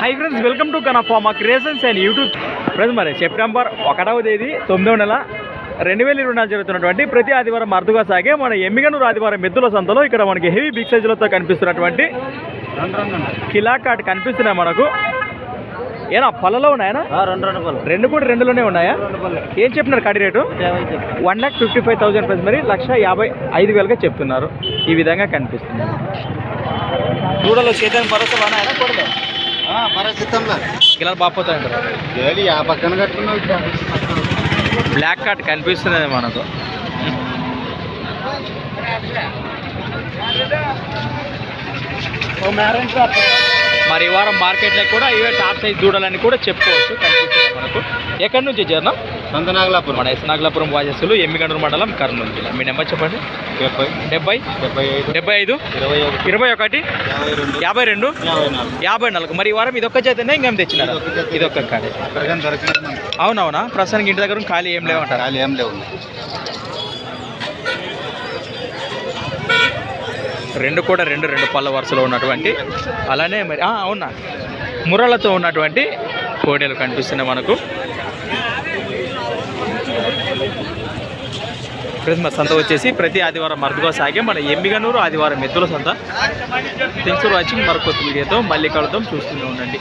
High friends welcome to కనఫార్మా creations and YouTube friends మరి September ఒకటవ తేదీ తొమ్మిదవ నెల రెండు వేల ఇరవై నాలుగు జరుగుతున్నటువంటి ప్రతి ఆదివారం అరుదుగా సాగే మన ఎమ్మిగనూరు ఆదివారం మెద్దుల సంతలో ఇక్కడ మనకి హెవీ బిగ్ సైజులతో కనిపిస్తున్నటువంటి కిలా కార్డ్ కనిపిస్తున్నాయి మనకు. ఏనా పళ్ళలో ఉన్నాయనా రెండు కూడా రెండులోనే ఉన్నాయా? ఏం చెప్పినారు కడి rate? One lakh fifty five thousand price మరి లక్ష యాభై ఐదు వేలుగా చెప్తున్నారు. ఈ విధంగా కనిపిస్తుంది. దూడలో చేతని భరోసా ఆ పక్కన బ్లాక్ కార్డ్ కనిపిస్తున్నది మనకు. మరి ఈ వారం మార్కెట్లో కూడా ఇవే టాప్ సైజ్ దూడలని కూడా చెప్పుకోవచ్చు కనిపిస్తుంది మనకు. ఎక్కడి నుంచి జర్నం సంతనాగలాపురం మన ఎస్నాగలాపురం వాజస్సులు ఎమ్మిగండ్రు మండలం కర్నూలు జిల్లా. మీ నెంబర్ చెప్పండి? డెబ్బై. డెబ్బై? డెబ్బై ఐదు. డెబ్బై ఐదు? ఇరవై ఒకటి. ఇరవై ఒకటి? యాభై రెండు. యాభై నాలుగు. మరి ఈ వారం ఇదొక్క చేతనే? ఇంకేం తెచ్చినారు? ఇదొక్క. ఇదొక్క కాడే. అవునవునా? ప్రస్తుతానికి ఇంటి దగ్గర ఖాళీ ఏం లేవంటారు ఖాళీ ఏం లేవు. రెండు కూడా రెండు రెండు పళ్ళ వరుసలో ఉన్నటువంటి అలానే మరి అవునా? ముర్రలతో ఉన్నటువంటి కోడెలు కనిపిస్తున్నాయి మనకు. క్రిస్మస్ సంత వచ్చేసి ప్రతి ఆదివారం మరుదుగా సాగే మన ఎమ్మిగనూరు ఆదివారం ఎద్దుల సంత. థింగ్స్ ఫర్ వాచింగ్ మరొక వీడియోతో మళ్ళీ కలుద్దాం. చూస్తూనే ఉండండి.